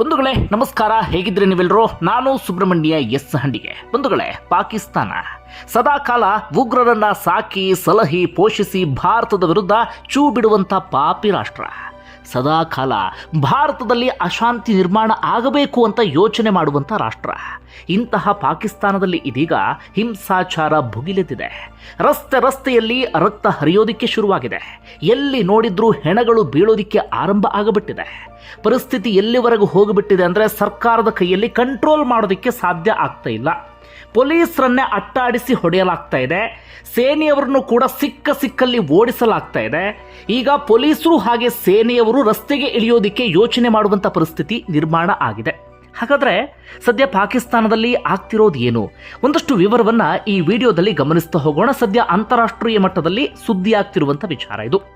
ಬಂಧುಗಳೇ, ನಮಸ್ಕಾರ. ಹೇಗಿದ್ರೆ ನೀವೆಲ್ಲರೂ ನಾನು ಸುಬ್ರಹ್ಮಣ್ಯ ಎಸ್ ಹಂಡಿಗೆ. ಬಂಧುಗಳೇ, ಪಾಕಿಸ್ತಾನ. ಸದಾಕಾಲ ಉಗ್ರರನ್ನ ಸಾಕಿ, ಸಲಹಿ ಪೋಷಿಸಿ ಭಾರತದ ವಿರುದ್ಧ ಚೂ ಬಿಡುವಂತ ಪಾಪಿ ರಾಷ್ಟ್ರ. ಸದಾಕಾಲ ಭಾರತದಲ್ಲಿ ಅಶಾಂತಿ ನಿರ್ಮಾಣ ಆಗಬೇಕು ಅಂತ ಯೋಚನೆ ಮಾಡುವಂಥ ರಾಷ್ಟ್ರ. ಇಂತಹ ಪಾಕಿಸ್ತಾನದಲ್ಲಿ ಇದೀಗ ಹಿಂಸಾಚಾರ ಭುಗಿಲೆದ್ದಿದೆ. ರಸ್ತೆ ರಸ್ತೆಯಲ್ಲಿ ರಕ್ತ ಹರಿಯೋದಿಕ್ಕೆ ಶುರುವಾಗಿದೆ. ಎಲ್ಲಿ ನೋಡಿದ್ರೂ ಹೆಣಗಳು ಬೀಳೋದಿಕ್ಕೆ ಆರಂಭ ಆಗಬಿಟ್ಟಿದೆ. ಪರಿಸ್ಥಿತಿ ಎಲ್ಲಿವರೆಗೂ ಹೋಗಿಬಿಟ್ಟಿದೆ ಅಂದರೆ ಸರ್ಕಾರದ ಕೈಯಲ್ಲಿ ಕಂಟ್ರೋಲ್ ಮಾಡೋದಕ್ಕೆ ಸಾಧ್ಯ ಆಗ್ತಾ ಇಲ್ಲ. ಪೊಲೀಸರನ್ನೇ ಅಟ್ಟಾಡಿಸಿ ಹೊಡೆಯಲಾಗ್ತಾ ಇದೆ. ಸೇನೆಯವರನ್ನು ಕೂಡ ಸಿಕ್ಕ ಸಿಕ್ಕಲ್ಲಿ ಓಡಿಸಲಾಗ್ತಾ ಇದೆ. ಈಗ ಪೊಲೀಸರು ಹಾಗೆ ಸೇನೆಯವರು ರಸ್ತೆಗೆ ಇಳಿಯೋದಿಕ್ಕೆ ಯೋಚನೆ ಮಾಡುವಂಥ ಪರಿಸ್ಥಿತಿ ನಿರ್ಮಾಣ ಆಗಿದೆ. ಹಾಗಾದ್ರೆ ಸದ್ಯ ಪಾಕಿಸ್ತಾನದಲ್ಲಿ ಆಗ್ತಿರೋದು ಏನು? ಒಂದಷ್ಟು ವಿವರವನ್ನ ಈ ವಿಡಿಯೋದಲ್ಲಿ ಗಮನಿಸ್ತಾ ಹೋಗೋಣ. ಸದ್ಯ ಅಂತಾರಾಷ್ಟ್ರೀಯ ಮಟ್ಟದಲ್ಲಿ ಸುದ್ದಿ ಆಗ್ತಿರುವಂಥ ವಿಚಾರ ಇದು.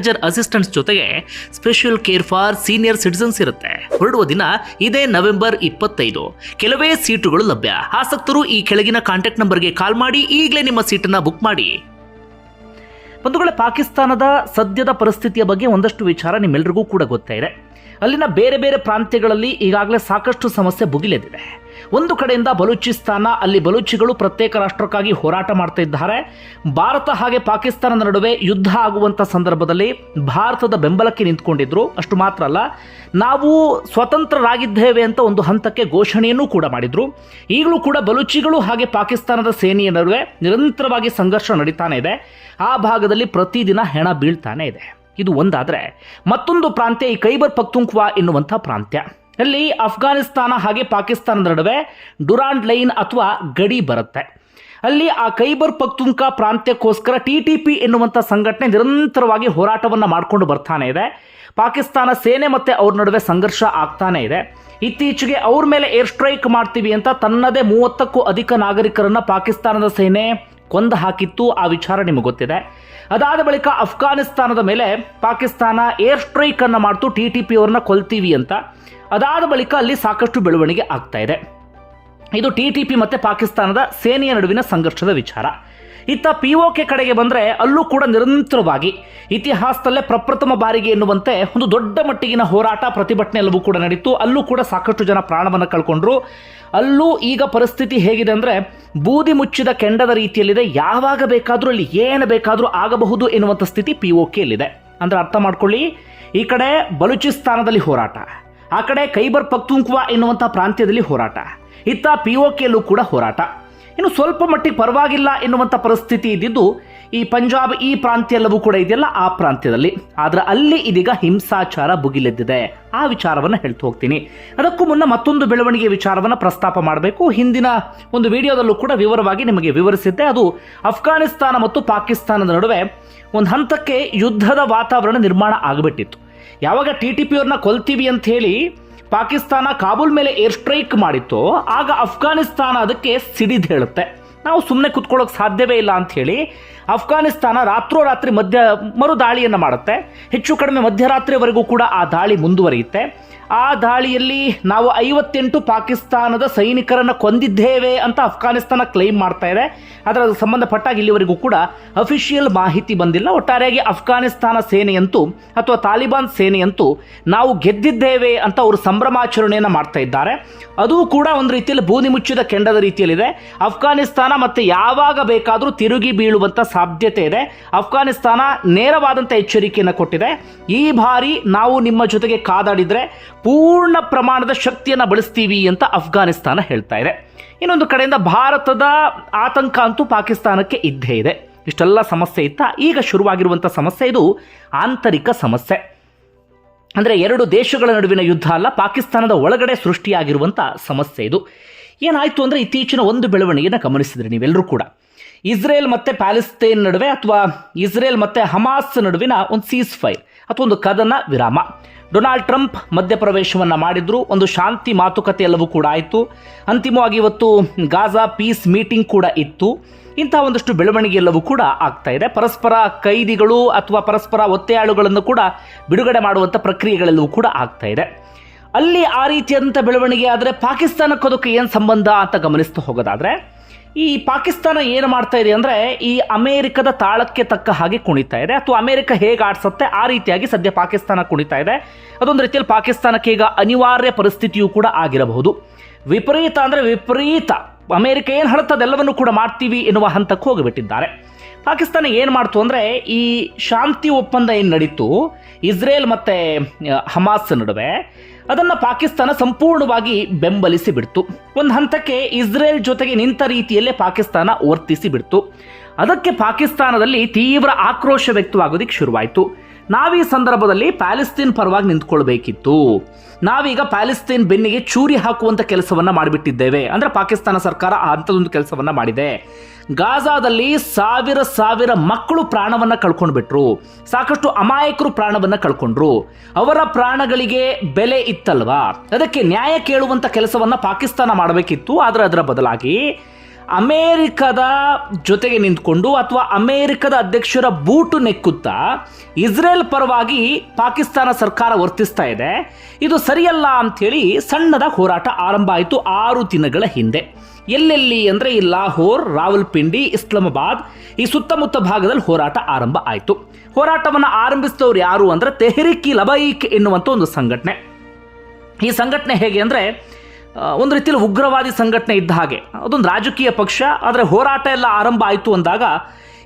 manager assistants ಜೊತೆಗೆ special care for senior citizens ಇರುತ್ತೆ. ಹೊರಡುವ ದಿನ ಇದೇ ನವೆಂಬರ್ ಇಪ್ಪತ್ತೈದು. ಕೆಲವೇ ಸೀಟುಗಳು ಲಭ್ಯ. ಆಸಕ್ತರು ಈ ಕೆಳಗಿನ ಕಾಂಟ್ಯಾಕ್ಟ್ ನಂಬರ್ಗೆ ಕಾಲ್ ಮಾಡಿ ಈಗಲೇ ನಿಮ್ಮ ಸೀಟನ್ನ ಬುಕ್ ಮಾಡಿ. ಬಂಧುಗಳೇ, ಪಾಕಿಸ್ತಾನದ ಸದ್ಯದ ಪರಿಸ್ಥಿತಿಯ ಬಗ್ಗೆ ಒಂದಷ್ಟು ವಿಚಾರ ನಿಮ್ಮೆಲ್ಲರಿಗೂ ಕೂಡ ಗೊತ್ತೇ ಇದೆ. ಅಲ್ಲಿನ ಬೇರೆ ಬೇರೆ ಪ್ರಾಂತ್ಯಗಳಲ್ಲಿ ಈಗಾಗಲೇ ಸಾಕಷ್ಟು ಸಮಸ್ಯೆ ಭುಗಿಲೆದಿದೆ ಒಂದು ಕಡೆಯಿಂದ ಬಲೂಚಿಸ್ತಾನ, ಅಲ್ಲಿ ಬಲೂಚಿಗಳು ಪ್ರತ್ಯೇಕ ರಾಷ್ಟ್ರಕ್ಕಾಗಿ ಹೋರಾಟ ಮಾಡ್ತಾ ಇದ್ದಾರೆ. ಭಾರತ ಹಾಗೆ ಪಾಕಿಸ್ತಾನದ ನಡುವೆ ಯುದ್ಧ ಆಗುವಂಥ ಸಂದರ್ಭದಲ್ಲಿ ಭಾರತದ ಬೆಂಬಲಕ್ಕೆ ನಿಂತ್ಕೊಂಡಿದ್ರು. ಅಷ್ಟು ಮಾತ್ರ ಅಲ್ಲ ನಾವು ಸ್ವತಂತ್ರರಾಗಿದ್ದೇವೆ ಅಂತ ಒಂದು ಹಂತಕ್ಕೆ ಘೋಷಣೆಯನ್ನು ಕೂಡ ಮಾಡಿದರು. ಈಗಲೂ ಕೂಡ ಬಲೂಚಿಗಳು ಹಾಗೆ ಪಾಕಿಸ್ತಾನದ ಸೇನೆಯ ನಡುವೆ ನಿರಂತರವಾಗಿ ಸಂಘರ್ಷ ನಡೀತಾನೆ ಇದೆ. ಆ ಭಾಗದಲ್ಲಿ ಪ್ರತಿದಿನ ಹೆಣ ಬೀಳ್ತಾನೆ ಇದೆ. ಇದು ಒಂದಾದರೆ, ಮತ್ತೊಂದು ಪ್ರಾಂತ್ಯ ಈ ಕೈಬರ್ ಪಕ್ತುಂಕ್ವಾ ಎನ್ನುವಂಥ ಪ್ರಾಂತ್ಯ. ಅಲ್ಲಿ ಅಫ್ಘಾನಿಸ್ತಾನ ಹಾಗೆ ಪಾಕಿಸ್ತಾನದ ನಡುವೆ ಡುರಾಂಡ್ ಲೈನ್ ಅಥವಾ ಗಡಿ ಬರುತ್ತೆ. ಅಲ್ಲಿ ಆ ಕೈಬರ್ ಪಕ್ತುಂಕ ಪ್ರಾಂತ್ಯಕ್ಕೋಸ್ಕರ ಟಿ ಟಿ ಪಿ ಎನ್ನುವಂಥ ಸಂಘಟನೆ ನಿರಂತರವಾಗಿ ಹೋರಾಟವನ್ನು ಮಾಡಿಕೊಂಡು ಬರ್ತಾನೆ ಇದೆ. ಪಾಕಿಸ್ತಾನ ಸೇನೆ ಮತ್ತು ಅವ್ರ ನಡುವೆ ಸಂಘರ್ಷ ಆಗ್ತಾನೆ ಇದೆ. ಇತ್ತೀಚೆಗೆ ಅವ್ರ ಮೇಲೆ ಏರ್ ಸ್ಟ್ರೈಕ್ ಮಾಡ್ತೀವಿ ಅಂತ ತನ್ನದೇ ಮೂವತ್ತಕ್ಕೂ ಅಧಿಕ ನಾಗರಿಕರನ್ನು ಪಾಕಿಸ್ತಾನದ ಸೇನೆ ಕೊಂದು ಹಾಕಿತ್ತು ಆ ವಿಚಾರ ನಿಮಗೆ ಗೊತ್ತಿದೆ. ಅದಾದ ಬಳಿಕ ಅಫ್ಘಾನಿಸ್ತಾನದ ಮೇಲೆ ಪಾಕಿಸ್ತಾನ ಏರ್ ಸ್ಟ್ರೈಕ್ ಅನ್ನು ಮಾಡ್ತು ಟಿ ಟಿ ಪಿ ಅವ್ರನ್ನ ಕೊಲ್ತೀವಿ ಅಂತ. ಅದಾದ ಬಳಿಕ ಅಲ್ಲಿ ಸಾಕಷ್ಟು ಬೆಳವಣಿಗೆ ಆಗ್ತಾ ಇದೆ. ಇದು ಟಿ ಟಿ ಪಿ ಮತ್ತು ಪಾಕಿಸ್ತಾನದ ಸೇನೆಯ ನಡುವಿನ ಸಂಘರ್ಷದ ವಿಚಾರ. ಇತ್ತ ಪಿ ಒ ಕೆ ಕಡೆಗೆ ಬಂದರೆ ಅಲ್ಲೂ ಕೂಡ ನಿರಂತರವಾಗಿ ಇತಿಹಾಸದಲ್ಲೇ ಪ್ರಪ್ರಥಮ ಬಾರಿಗೆ ಎನ್ನುವಂತೆ ಒಂದು ದೊಡ್ಡ ಮಟ್ಟಿಗಿನ ಹೋರಾಟ, ಪ್ರತಿಭಟನೆ ಎಲ್ಲವೂ ಕೂಡ ನಡೀತು. ಅಲ್ಲೂ ಕೂಡ ಸಾಕಷ್ಟು ಜನ ಪ್ರಾಣವನ್ನು ಕಳ್ಕೊಂಡ್ರು. ಅಲ್ಲೂ ಈಗ ಪರಿಸ್ಥಿತಿ ಹೇಗಿದೆ ಅಂದರೆ ಬೂದಿ ಮುಚ್ಚಿದ ಕೆಂಡದ ರೀತಿಯಲ್ಲಿದೆ. ಯಾವಾಗ ಬೇಕಾದರೂ ಅಲ್ಲಿ ಏನು ಬೇಕಾದರೂ ಆಗಬಹುದು ಎನ್ನುವಂಥ ಸ್ಥಿತಿ ಪಿ ಒ ಕೆಯಲ್ಲಿದೆ ಅಂದರೆ ಅರ್ಥ ಮಾಡ್ಕೊಳ್ಳಿ, ಈ ಕಡೆ ಬಲೂಚಿಸ್ತಾನದಲ್ಲಿ ಹೋರಾಟ, ಆ ಕಡೆ ಖೈಬರ್ ಪಕ್ತುಂಕ್ವಾ ಎನ್ನುವಂಥ ಪ್ರಾಂತ್ಯದಲ್ಲಿ ಹೋರಾಟ, ಇತ್ತ ಪಿ ಒ ಕೆಯಲ್ಲೂ ಕೂಡ ಹೋರಾಟ. ಇನ್ನು ಸ್ವಲ್ಪ ಮಟ್ಟಿಗೆ ಪರವಾಗಿಲ್ಲ ಎನ್ನುವಂಥ ಪರಿಸ್ಥಿತಿ ಇದ್ದಿದ್ದು ಈ ಪಂಜಾಬ್ ಈ ಪ್ರಾಂತ್ಯ ಎಲ್ಲವೂ ಕೂಡ ಇದೆಯಲ್ಲ, ಆ ಪ್ರಾಂತ್ಯದಲ್ಲಿ. ಆದರೆ ಅಲ್ಲಿ ಇದೀಗ ಹಿಂಸಾಚಾರ ಭುಗಿಲೆದ್ದಿದೆ. ಆ ವಿಚಾರವನ್ನು ಹೇಳ್ತಾ ಹೋಗ್ತೀನಿ. ಅದಕ್ಕೂ ಮುನ್ನ ಮತ್ತೊಂದು ಬೆಳವಣಿಗೆ ವಿಚಾರವನ್ನು ಪ್ರಸ್ತಾಪ ಮಾಡಬೇಕು. ಹಿಂದಿನ ಒಂದು ವಿಡಿಯೋದಲ್ಲೂ ಕೂಡ ವಿವರವಾಗಿ ನಿಮಗೆ ವಿವರಿಸಿದ್ದೆ. ಅದು ಅಫ್ಘಾನಿಸ್ತಾನ ಮತ್ತು ಪಾಕಿಸ್ತಾನದ ನಡುವೆ ಒಂದು ಹಂತಕ್ಕೆ ಯುದ್ಧದ ವಾತಾವರಣ ನಿರ್ಮಾಣ ಆಗಿಬಿಟ್ಟಿತ್ತು. ಯಾವಾಗ ಟಿ ಟಿ ಪಿ ಅವ್ರನ್ನ ಕೊಲ್ತೀವಿ ಅಂತ ಹೇಳಿ ಪಾಕಿಸ್ತಾನ ಕಾಬೂಲ್ ಮೇಲೆ ಏರ್ ಸ್ಟ್ರೈಕ್ ಮಾಡಿತ್ತು, ಆಗ ಅಫ್ಘಾನಿಸ್ತಾನ ಅದಕ್ಕೆ ಸಿಡಿದು ಹೇಳುತ್ತೆ. ನಾವು ಸುಮ್ಮನೆ ಕುತ್ಕೊಳ್ಳೋಕೆ ಸಾಧ್ಯವೇ ಇಲ್ಲ ಅಂತ ಹೇಳಿ ಅಫ್ಘಾನಿಸ್ತಾನ ರಾತ್ರೋರಾತ್ರಿ ಮಧ್ಯ ಮರು ದಾಳಿಯನ್ನು ಮಾಡುತ್ತೆ. ಹೆಚ್ಚು ಕಡಿಮೆ ಮಧ್ಯರಾತ್ರಿವರೆಗೂ ಕೂಡ ಆ ದಾಳಿ ಮುಂದುವರಿಯುತ್ತೆ. ಆ ದಾಳಿಯಲ್ಲಿ ನಾವು ಐವತ್ತೆಂಟು ಪಾಕಿಸ್ತಾನದ ಸೈನಿಕರನ್ನು ಕೊಂದಿದ್ದೇವೆ ಅಂತ ಅಫ್ಘಾನಿಸ್ತಾನ ಕ್ಲೈಮ್ ಮಾಡ್ತಾ ಇದೆ. ಅದರ ಸಂಬಂಧಪಟ್ಟಾಗ ಇಲ್ಲಿವರೆಗೂ ಕೂಡ ಅಫಿಷಿಯಲ್ ಮಾಹಿತಿ ಬಂದಿಲ್ಲ. ಒಟ್ಟಾರೆಯಾಗಿ ಅಫ್ಘಾನಿಸ್ತಾನ ಸೇನೆಯಂತೂ ಅಥವಾ ತಾಲಿಬಾನ್ ಸೇನೆಯಂತೂ ನಾವು ಗೆದ್ದಿದ್ದೇವೆ ಅಂತ ಅವರು ಸಂಭ್ರಮಾಚರಣೆಯನ್ನು ಮಾಡ್ತಾ ಇದ್ದಾರೆ. ಅದು ಕೂಡ ಒಂದು ರೀತಿಯಲ್ಲಿ ಬೂದಿ ಮುಚ್ಚಿದ ಕೆಂಡದ ರೀತಿಯಲ್ಲಿದೆ. ಅಫ್ಘಾನಿಸ್ತಾನ ಮತ್ತೆ ಯಾವಾಗ ಬೇಕಾದರೂ ತಿರುಗಿ ಬೀಳುವಂಥ ಸಾಧ್ಯತೆ ಇದೆ. ಅಫ್ಘಾನಿಸ್ತಾನ ನೇರವಾದಂಥ ಎಚ್ಚರಿಕೆಯನ್ನು ಕೊಟ್ಟಿದೆ. ಈ ಬಾರಿ ನಾವು ನಿಮ್ಮ ಜೊತೆಗೆ ಕಾದಾಡಿದರೆ ಪೂರ್ಣ ಪ್ರಮಾಣದ ಶಕ್ತಿಯನ್ನು ಬಳಸ್ತೀವಿ ಅಂತ ಅಫ್ಘಾನಿಸ್ತಾನ ಹೇಳ್ತಾ ಇದೆ. ಇನ್ನೊಂದು ಕಡೆಯಿಂದ ಭಾರತದ ಆತಂಕ ಅಂತೂ ಪಾಕಿಸ್ತಾನಕ್ಕೆ ಇದ್ದೇ ಇದೆ. ಇಷ್ಟೆಲ್ಲ ಸಮಸ್ಯೆ ಇತ್ತ? ಈಗ ಶುರುವಾಗಿರುವಂಥ ಸಮಸ್ಯೆ ಇದು ಆಂತರಿಕ ಸಮಸ್ಯೆ. ಅಂದರೆ ಎರಡು ದೇಶಗಳ ನಡುವಿನ ಯುದ್ಧ ಅಲ್ಲ, ಪಾಕಿಸ್ತಾನದ ಒಳಗಡೆ ಸೃಷ್ಟಿಯಾಗಿರುವಂಥ ಸಮಸ್ಯೆ ಇದು. ಏನಾಯಿತು ಅಂದರೆ ಇತ್ತೀಚಿನ ಒಂದು ಬೆಳವಣಿಗೆಯನ್ನು ಗಮನಿಸಿದ್ರಿ ನೀವೆಲ್ಲರೂ ಕೂಡ. ಇಸ್ರೇಲ್ ಮತ್ತು ಪ್ಯಾಲೆಸ್ತೇನ್ ನಡುವೆ ಅಥವಾ ಇಸ್ರೇಲ್ ಮತ್ತು ಹಮಾಸ್ ನಡುವಿನ ಒಂದು ಸೀಸ್ ಫೈರ್ ಅಥವಾ ಒಂದು ಕದನ ವಿರಾಮ. ಡೊನಾಲ್ಡ್ ಟ್ರಂಪ್ ಮಧ್ಯಪ್ರವೇಶವನ್ನು ಮಾಡಿದ್ರು. ಒಂದು ಶಾಂತಿ ಮಾತುಕತೆ ಎಲ್ಲವೂ ಕೂಡ ಆಯಿತು. ಅಂತಿಮವಾಗಿ ಇವತ್ತು ಗಾಜಾ ಪೀಸ್ ಮೀಟಿಂಗ್ ಕೂಡ ಇತ್ತು. ಇಂತಹ ಒಂದಷ್ಟು ಬೆಳವಣಿಗೆ ಎಲ್ಲವೂ ಕೂಡ ಆಗ್ತಾ ಇದೆ. ಪರಸ್ಪರ ಕೈದಿಗಳು ಅಥವಾ ಪರಸ್ಪರ ಒತ್ತೆಯಾಳುಗಳನ್ನು ಕೂಡ ಬಿಡುಗಡೆ ಮಾಡುವಂಥ ಪ್ರಕ್ರಿಯೆಗಳೆಲ್ಲವೂ ಕೂಡ ಆಗ್ತಾ ಇದೆ. ಅಲ್ಲಿ ಆ ರೀತಿಯಾದಂಥ ಬೆಳವಣಿಗೆ ಆದರೆ ಪಾಕಿಸ್ತಾನಕ್ಕೆ ಅದಕ್ಕೆ ಏನು ಸಂಬಂಧ ಅಂತ ಗಮನಿಸ್ತಾ ಹೋಗೋದಾದ್ರೆ ಈ ಪಾಕಿಸ್ತಾನ ಏನು ಮಾಡ್ತಾ ಇದೆ ಅಂದರೆ ಈ ಅಮೇರಿಕದ ತಾಳಕ್ಕೆ ತಕ್ಕ ಹಾಗೆ ಕುಣಿತಾ ಇದೆ. ಅಥವಾ ಅಮೇರಿಕ ಹೇಗೆ ಆಡಿಸುತ್ತೆ ಆ ರೀತಿಯಾಗಿ ಸದ್ಯ ಪಾಕಿಸ್ತಾನ ಕುಣಿತಾ ಇದೆ. ಅದೊಂದು ರೀತಿಯಲ್ಲಿ ಪಾಕಿಸ್ತಾನಕ್ಕೆ ಈಗ ಅನಿವಾರ್ಯ ಪರಿಸ್ಥಿತಿಯೂ ಕೂಡ ಆಗಿರಬಹುದು. ವಿಪರೀತ ಅಂದರೆ ವಿಪರೀತ. ಅಮೇರಿಕ ಏನು ಹೇಳುತ್ತೆ ಅದೆಲ್ಲವನ್ನು ಕೂಡ ಮಾಡ್ತೀವಿ ಎನ್ನುವ ಹಂತಕ್ಕೆ ಹೋಗಿಬಿಟ್ಟಿದ್ದಾರೆ. ಪಾಕಿಸ್ತಾನ ಏನು ಮಾಡ್ತು ಅಂದರೆ ಈ ಶಾಂತಿ ಒಪ್ಪಂದ ಏನು ನಡೀತು? ಇಸ್ರೇಲ್ ಮತ್ತು ಹಮಾಸ್ ನಡುವೆ ಅದನ್ನು ಪಾಕಿಸ್ತಾನ ಸಂಪೂರ್ಣವಾಗಿ ಬೆಂಬಲಿಸಿ ಬಿಡ್ತು. ಒಂದು ಹಂತಕ್ಕೆ ಇಸ್ರೇಲ್ ಜೊತೆಗೆ ನಿಂತ ರೀತಿಯಲ್ಲೇ ಪಾಕಿಸ್ತಾನ ವರ್ತಿಸಿ ಬಿಡ್ತು. ಅದಕ್ಕೆ ಪಾಕಿಸ್ತಾನದಲ್ಲಿ ತೀವ್ರ ಆಕ್ರೋಶ ವ್ಯಕ್ತವಾಗೋದಿಕ್ಕೆ ಶುರುವಾಯಿತು. ನಾವೀ ಸಂದರ್ಭದಲ್ಲಿ ಪ್ಯಾಲೆಸ್ತೀನ್ ಪರವಾಗಿ ನಿಂತ್ಕೊಳ್ಬೇಕಿತ್ತು. ನಾವೀಗ ಪ್ಯಾಲೆಸ್ತೀನ್ ಬೆನ್ನಿಗೆ ಚೂರಿ ಹಾಕುವಂತ ಕೆಲಸವನ್ನ ಮಾಡಿಬಿಟ್ಟಿದ್ದೇವೆ. ಅಂದ್ರೆ ಪಾಕಿಸ್ತಾನ ಸರ್ಕಾರ ಅಂಥದ್ದೊಂದು ಕೆಲಸವನ್ನ ಮಾಡಿದೆ. ಗಾಜಾದಲ್ಲಿ ಸಾವಿರ ಸಾವಿರ ಮಕ್ಕಳು ಪ್ರಾಣವನ್ನ ಕಳ್ಕೊಂಡ್ಬಿಟ್ರು. ಸಾಕಷ್ಟು ಅಮಾಯಕರು ಪ್ರಾಣವನ್ನ ಕಳ್ಕೊಂಡ್ರು. ಅವರ ಪ್ರಾಣಗಳಿಗೆ ಬೆಲೆ ಇತ್ತಲ್ವಾ? ಅದಕ್ಕೆ ನ್ಯಾಯ ಕೇಳುವಂತ ಕೆಲಸವನ್ನ ಪಾಕಿಸ್ತಾನ ಮಾಡಬೇಕಿತ್ತು. ಆದ್ರೆ ಅದರ ಬದಲಾಗಿ ಅಮೇರಿಕದ ಜೊತೆಗೆ ನಿಂತ್ಕೊಂಡು ಅಥವಾ ಅಮೇರಿಕದ ಅಧ್ಯಕ್ಷರ ಬೂಟು ನೆಕ್ಕುತ್ತಾ ಇಸ್ರೇಲ್ ಪರವಾಗಿ ಪಾಕಿಸ್ತಾನ ಸರ್ಕಾರ ವರ್ತಿಸ್ತಾ ಇದೆ. ಇದು ಸರಿಯಲ್ಲ ಅಂಥೇಳಿ ಸಣ್ಣದ ಹೋರಾಟ ಆರಂಭ ಆಯಿತು ಆರು ದಿನಗಳ ಹಿಂದೆ. ಎಲ್ಲೆಲ್ಲಿ ಅಂದರೆ ಈ ಲಾಹೋರ್, ರಾವಲ್ಪಿಂಡಿ, ಇಸ್ಲಾಮಾಬಾದ್ ಈ ಸುತ್ತಮುತ್ತ ಭಾಗದಲ್ಲಿ ಹೋರಾಟ ಆರಂಭ ಆಯಿತು. ಹೋರಾಟವನ್ನು ಆರಂಭಿಸಿದವರು ಯಾರು ಅಂದರೆ ತೆಹರಿಕಿ ಲಬೈಕ್ ಎನ್ನುವಂಥ ಒಂದು ಸಂಘಟನೆ. ಈ ಸಂಘಟನೆ ಹೇಗೆ ಅಂದರೆ ಒಂದು ರೀತಿಯಲ್ಲಿ ಉಗ್ರವಾದಿ ಸಂಘಟನೆ ಇದ್ದ ಹಾಗೆ. ಅದೊಂದು ರಾಜಕೀಯ ಪಕ್ಷ, ಆದರೆ ಹೋರಾಟ ಎಲ್ಲ ಆರಂಭ ಆಯಿತು ಅಂದಾಗ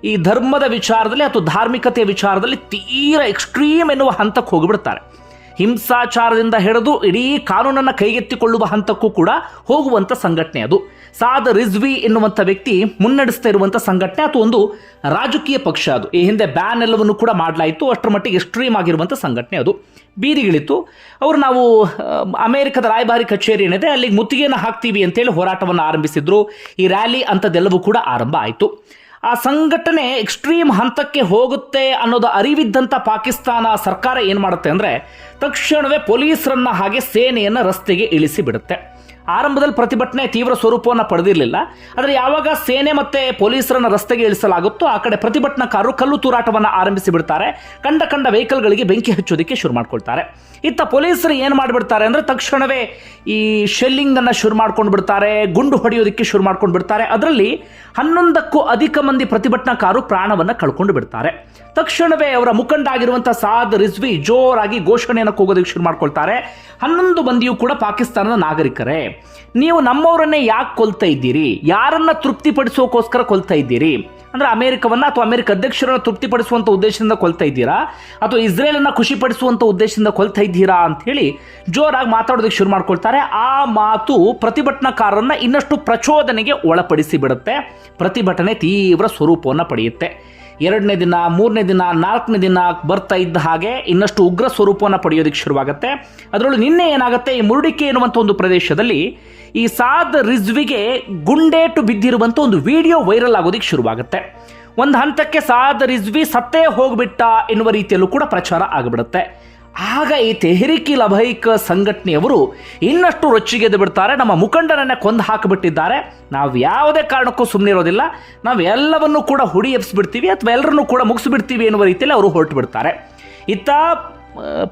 ಈ ಧರ್ಮದ ವಿಚಾರದಲ್ಲಿ ಅಥವಾ ಧಾರ್ಮಿಕತೆಯ ವಿಚಾರದಲ್ಲಿ ತೀರ ಎಕ್ಸ್ಟ್ರೀಮ್ ಎನ್ನುವ ಹಂತಕ್ಕೆ ಹೋಗಿಬಿಡ್ತಾರೆ. ಹಿಂಸಾಚಾರದಿಂದ ಹಿಡಿದು ಇಡೀ ಕಾನೂನನ್ನು ಕೈಗೆತ್ತಿಕೊಳ್ಳುವ ಹಂತಕ್ಕೂ ಕೂಡ ಹೋಗುವಂಥ ಸಂಘಟನೆ ಅದು. ಸಾದ್ ರಿಜ್ವಿ ಎನ್ನುವಂಥ ವ್ಯಕ್ತಿ ಮುನ್ನಡೆಸ್ತಾ ಇರುವಂಥ ಸಂಘಟನೆ ಅಥವಾ ಒಂದು ರಾಜಕೀಯ ಪಕ್ಷ ಅದು. ಈ ಹಿಂದೆ ಬ್ಯಾನ್ ಎಲ್ಲವನ್ನು ಕೂಡ ಮಾಡಲಾಯಿತು. ಅಷ್ಟರ ಮಟ್ಟಿಗೆ ಎಕ್ಸ್ಟ್ರೀಮ್ ಆಗಿರುವಂಥ ಸಂಘಟನೆ ಅದು. ಬೀದಿಗಿಳಿತು. ಅವರು ನಾವು ಅಮೆರಿಕದ ರಾಯಭಾರಿ ಕಚೇರಿ ಏನಿದೆ, ಅಲ್ಲಿಗೆ ಮುತ್ತಿಗೆಯನ್ನು ಹಾಕ್ತೀವಿ ಅಂತೇಳಿ ಹೋರಾಟವನ್ನು ಆರಂಭಿಸಿದ್ರು. ಈ ರ್ಯಾಲಿ ಅಂಥದ್ದೆಲ್ಲವೂ ಕೂಡ ಆರಂಭ ಆಯಿತು. ಆ ಸಂಘಟನೆ ಎಕ್ಸ್ಟ್ರೀಮ್ ಹಂತಕ್ಕೆ ಹೋಗುತ್ತೆ ಅನ್ನೋದು ಅರಿವಿದ್ದಂಥ ಪಾಕಿಸ್ತಾನ ಸರ್ಕಾರ ಏನು ಮಾಡುತ್ತೆ ಅಂದರೆ ತಕ್ಷಣವೇ ಪೊಲೀಸರನ್ನ ಹಾಗೆ ಸೇನೆಯನ್ನು ರಸ್ತೆಗೆ ಇಳಿಸಿ ಬಿಡುತ್ತೆ ಆರಂಭದಲ್ಲಿ ಪ್ರತಿಭಟನೆ ತೀವ್ರ ಸ್ವರೂಪವನ್ನು ಪಡೆದಿರಲಿಲ್ಲ. ಆದರೆ ಯಾವಾಗ ಸೇನೆ ಮತ್ತೆ ಪೊಲೀಸರನ್ನ ರಸ್ತೆಗೆ ಇಳಿಸಲಾಗುತ್ತೋ ಆ ಕಡೆ ಪ್ರತಿಭಟನಾಕಾರರು ಕಲ್ಲು ತೂರಾಟವನ್ನು ಆರಂಭಿಸಿ ಬಿಡ್ತಾರೆ. ಕಂಡ ಕಂಡ ವೆಹಿಕಲ್ಗಳಿಗೆ ಬೆಂಕಿ ಹಚ್ಚೋದಕ್ಕೆ ಶುರು ಮಾಡ್ಕೊಳ್ತಾರೆ. ಇತ್ತ ಪೊಲೀಸರು ಏನು ಮಾಡಿಬಿಡ್ತಾರೆ ಅಂದರೆ ತಕ್ಷಣವೇ ಈ ಶೆಲ್ಲಿಂಗನ್ನು ಶುರು ಮಾಡ್ಕೊಂಡು ಬಿಡ್ತಾರೆ, ಗುಂಡು ಹೊಡೆಯೋದಕ್ಕೆ ಶುರು ಮಾಡ್ಕೊಂಡು ಬಿಡ್ತಾರೆ. ಅದರಲ್ಲಿ ಹನ್ನೊಂದಕ್ಕೂ ಅಧಿಕ ಮಂದಿ ಪ್ರತಿಭಟನಾಕಾರರು ಪ್ರಾಣವನ್ನು ಕಳ್ಕೊಂಡು ಬಿಡ್ತಾರೆ. ತಕ್ಷಣವೇ ಅವರ ಮುಖಂಡ ಆಗಿರುವಂತಹ ಸಾದ್ ರಿಜ್ವಿ ಜೋರಾಗಿ ಘೋಷಣೆಯನ್ನು ಕೂಗೋದಕ್ಕೆ ಶುರು ಮಾಡ್ಕೊಳ್ತಾರೆ. ಹನ್ನೊಂದು ಮಂದಿಯೂ ಕೂಡ ಪಾಕಿಸ್ತಾನದ ನಾಗರಿಕರೇ. ನೀವು ನಮ್ಮವರನ್ನೇ ಯಾಕೆ ಕೊಲ್ತಾ ಇದ್ದೀರಿ? ಯಾರನ್ನ ತೃಪ್ತಿಪಡಿಸೋಕೋಸ್ಕರ ಕೊಲ್ತಾ ಇದ್ದೀರಿ? ಅಂದ್ರೆ ಅಮೆರಿಕವನ್ನ ಅಥವಾ ಅಮೆರಿಕ ಅಧ್ಯಕ್ಷರನ್ನ ತೃಪ್ತಿಪಡಿಸುವಂತ ಉದ್ದೇಶದಿಂದ ಕೊಲ್ತಾ ಇದ್ದೀರಾ? ಅಥವಾ ಇಸ್ರೇಲನ್ನ ಖುಷಿಪಡಿಸುವಂತ ಉದ್ದೇಶದಿಂದ ಕೊಲ್ತಾ ಇದ್ದೀರಾ ಅಂತ ಹೇಳಿ ಜೋರಾಗಿ ಮಾತಾಡೋದಕ್ಕೆ ಶುರು ಮಾಡ್ಕೊಳ್ತಾರೆ. ಆ ಮಾತು ಪ್ರತಿಭಟನಾಕಾರರನ್ನ ಇನ್ನಷ್ಟು ಪ್ರಚೋದನೆಗೆ ಒಳಪಡಿಸಿ ಬಿಡುತ್ತೆ. ಪ್ರತಿಭಟನೆ ತೀವ್ರ ಸ್ವರೂಪವನ್ನು ಪಡೆಯುತ್ತೆ. ಎರಡನೇ ದಿನ, ಮೂರನೇ ದಿನ, ನಾಲ್ಕನೇ ದಿನ ಬರ್ತಾ ಇದ್ದ ಹಾಗೆ ಇನ್ನಷ್ಟು ಉಗ್ರ ಸ್ವರೂಪವನ್ನು ಪಡೆಯೋದಕ್ಕೆ ಶುರುವಾಗುತ್ತೆ. ಅದರಲ್ಲೂ ನಿನ್ನೆ ಏನಾಗುತ್ತೆ, ಈ ಮುರುಡಿಕೆ ಎನ್ನುವಂಥ ಒಂದು ಪ್ರದೇಶದಲ್ಲಿ ಈ ಸಾದ್ ರಿಜ್ವಿಗೆ ಗುಂಡೇಟು ಬಿದ್ದಿರುವಂಥ ಒಂದು ವಿಡಿಯೋ ವೈರಲ್ ಆಗೋದಕ್ಕೆ ಶುರುವಾಗುತ್ತೆ. ಒಂದು ಹಂತಕ್ಕೆ ಸಾದ್ ರಿಜ್ವಿ ಸತ್ತೇ ಹೋಗ್ಬಿಟ್ಟ ಎನ್ನುವ ರೀತಿಯಲ್ಲೂ ಕೂಡ ಪ್ರಚಾರ ಆಗಿಬಿಡುತ್ತೆ. ಆಗ ಈ ತೆಹರಿಕಿ ಲಭೈಕ್ ಸಂಘಟನೆಯವರು ಇನ್ನಷ್ಟು ರೊಚ್ಚಿಗೆದ್ದು ಬಿಡ್ತಾರೆ. ನಮ್ಮ ಮುಖಂಡರನ್ನೇ ಕೊಂದು ಹಾಕಿಬಿಟ್ಟಿದ್ದಾರೆ. ನಾವು ಯಾವುದೇ ಕಾರಣಕ್ಕೂ ಸುಮ್ಮನೆ ಇರೋದಿಲ್ಲ. ನಾವು ಎಲ್ಲವನ್ನೂ ಕೂಡ ಹುಡಿ ಎಪ್ಸ್ಬಿಡ್ತೀವಿ ಅಥವಾ ಎಲ್ಲರನ್ನೂ ಕೂಡ ಮುಗಿಸ್ಬಿಡ್ತೀವಿ ಎನ್ನುವ ರೀತಿಯಲ್ಲಿ ಅವರು ಹೊರಟು ಬಿಡ್ತಾರೆ ಇತ್ತ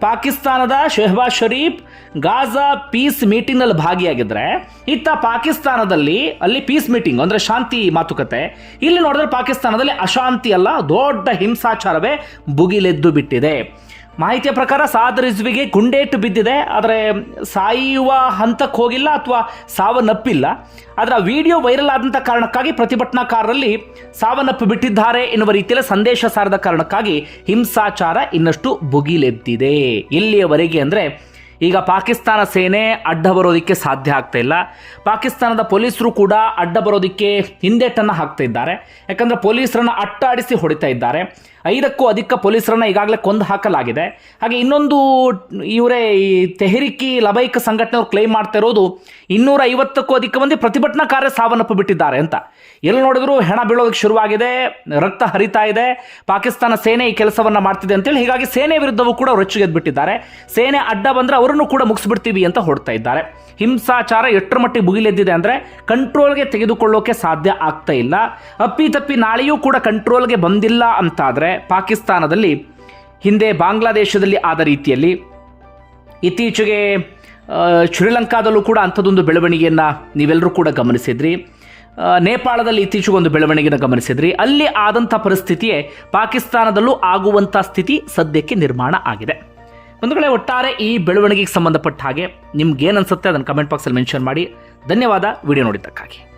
ಪಾಕಿಸ್ತಾನದ ಶೆಹಬಾಜ್ ಶರೀಫ್ ಗಾಜಾ ಪೀಸ್ ಮೀಟಿಂಗ್ನಲ್ಲಿ ಭಾಗಿಯಾಗಿದ್ರೆ, ಇತ್ತ ಪಾಕಿಸ್ತಾನದಲ್ಲಿ ಅಲ್ಲಿ ಪೀಸ್ ಮೀಟಿಂಗ್ ಅಂದರೆ ಶಾಂತಿ ಮಾತುಕತೆ. ಇಲ್ಲಿ ನೋಡಿದ್ರೆ ಪಾಕಿಸ್ತಾನದಲ್ಲಿ ಅಶಾಂತಿ ಅಲ್ಲ, ದೊಡ್ಡ ಹಿಂಸಾಚಾರವೇ ಭುಗಿಲೆದ್ದು ಬಿಟ್ಟಿದೆ. ಮಾಹಿತಿಯ ಪ್ರಕಾರ ಸಾದ್ ರಿಜ್ವಿಗೆ ಗುಂಡೇಟು ಬಿದ್ದಿದೆ. ಆದರೆ ಸಾಯುವ ಹಂತಕ್ಕೆ ಹೋಗಿಲ್ಲ ಅಥವಾ ಸಾವನ್ನಪ್ಪಿಲ್ಲ ಆದರೆ ಆ ವಿಡಿಯೋ ವೈರಲ್ ಆದಂಥ ಕಾರಣಕ್ಕಾಗಿ ಪ್ರತಿಭಟನಾಕಾರರಲ್ಲಿ ಸಾವನ್ನಪ್ಪು ಬಿಟ್ಟಿದ್ದಾರೆ ಎನ್ನುವ ರೀತಿಯಲ್ಲಿ ಸಂದೇಶ ಸಾರದ ಕಾರಣಕ್ಕಾಗಿ ಹಿಂಸಾಚಾರ ಇನ್ನಷ್ಟು ಭುಗಿಲೆದ್ದಿದೆ. ಇಲ್ಲಿಯವರೆಗೆ ಅಂದರೆ ಈಗ ಪಾಕಿಸ್ತಾನ ಸೇನೆ ಅಡ್ಡ ಬರೋದಕ್ಕೆ ಸಾಧ್ಯ ಆಗ್ತಾ ಇಲ್ಲ. ಪಾಕಿಸ್ತಾನದ ಪೊಲೀಸರು ಕೂಡ ಅಡ್ಡ ಬರೋದಕ್ಕೆ ಹಿಂದೇಟನ್ನು ಹಾಕ್ತಾ ಇದ್ದಾರೆ. ಯಾಕಂದರೆ ಪೊಲೀಸರನ್ನು ಅಟ್ಟಾಡಿಸಿ ಹೊಡಿತಾ ಇದ್ದಾರೆ. ಐದಕ್ಕೂ ಅಧಿಕ ಪೊಲೀಸರನ್ನು ಈಗಾಗಲೇ ಕೊಂದು ಹಾಕಲಾಗಿದೆ. ಹಾಗೆ ಇನ್ನೊಂದು ಇವರೇ ಈ ತೆಹರಿಕಿ ಲಬೈಕ್ ಸಂಘಟನೆಯವರು ಕ್ಲೈಮ್ ಮಾಡ್ತಾ ಇರೋದು ಇನ್ನೂರ ಐವತ್ತಕ್ಕೂ ಅಧಿಕ ಮಂದಿ ಪ್ರತಿಭಟನಾಕಾರ ಸಾವನ್ನಪ್ಪು ಬಿಟ್ಟಿದ್ದಾರೆ ಅಂತ. ಎಲ್ಲಿ ನೋಡಿದ್ರು ಹೆಣ ಬೀಳೋದಕ್ಕೆ ಶುರುವಾಗಿದೆ, ರಕ್ತ ಹರಿತಾ ಇದೆ, ಪಾಕಿಸ್ತಾನ ಸೇನೆ ಈ ಕೆಲಸವನ್ನ ಮಾಡ್ತಿದೆ ಅಂತೇಳಿ ಹೀಗಾಗಿ ಸೇನೆ ವಿರುದ್ಧವೂ ಕೂಡ ರೊಚ್ಚಿಗೆದ್ಬಿಟ್ಟಿದ್ದಾರೆ ಸೇನೆ ಅಡ್ಡ ಬಂದ್ರೆ ಅವರನ್ನು ಕೂಡ ಮುಗಿಸ್ಬಿಡ್ತೀವಿ ಅಂತ ಹೊಡ್ತಾ ಇದ್ದಾರೆ. ಹಿಂಸಾಚಾರ ಎಷ್ಟರ ಮಟ್ಟಿಗೆ ಭುಗಿಲೆದ್ದಿದೆ ಅಂದ್ರೆ ಕಂಟ್ರೋಲ್ಗೆ ತೆಗೆದುಕೊಳ್ಳೋಕೆ ಸಾಧ್ಯ ಆಗ್ತಾ ಇಲ್ಲ. ಅಪ್ಪಿತಪ್ಪಿ ನಾಳೆಯೂ ಕೂಡ ಕಂಟ್ರೋಲ್ಗೆ ಬಂದಿಲ್ಲ ಅಂತಾದ್ರೆ ಪಾಕಿಸ್ತಾನದಲ್ಲಿ, ಹಿಂದೆ ಬಾಂಗ್ಲಾದೇಶದಲ್ಲಿ ಆದ ರೀತಿಯಲ್ಲಿ ಇತ್ತೀಚೆಗೆ ಶ್ರೀಲಂಕಾದಲ್ಲೂ ಕೂಡ ಅಂಥದ್ದೊಂದು ಬೆಳವಣಿಗೆಯನ್ನು ನೀವೆಲ್ಲರೂ ಕೂಡ ಗಮನಿಸಿದ್ರಿ. ನೇಪಾಳದಲ್ಲಿ ಇತ್ತೀಚೆಗೆ ಒಂದು ಬೆಳವಣಿಗೆನ ಗಮನಿಸಿದ್ರಿ. ಅಲ್ಲಿ ಆದಂಥ ಪರಿಸ್ಥಿತಿಯೇ ಪಾಕಿಸ್ತಾನದಲ್ಲೂ ಆಗುವಂಥ ಸ್ಥಿತಿ ಸದ್ಯಕ್ಕೆ ನಿರ್ಮಾಣ ಆಗಿದೆ. ಒಂದು ಕಡೆ ಒಟ್ಟಾರೆ ಈ ಬೆಳವಣಿಗೆಗೆ ಸಂಬಂಧಪಟ್ಟ ಹಾಗೆ ನಿಮ್ಗೇನು ಅನ್ಸುತ್ತೆ ಅದನ್ನು ಕಮೆಂಟ್ ಬಾಕ್ಸಲ್ಲಿ ಮೆನ್ಷನ್ ಮಾಡಿ. ಧನ್ಯವಾದ, ವಿಡಿಯೋ ನೋಡಿದ್ದಕ್ಕಾಗಿ.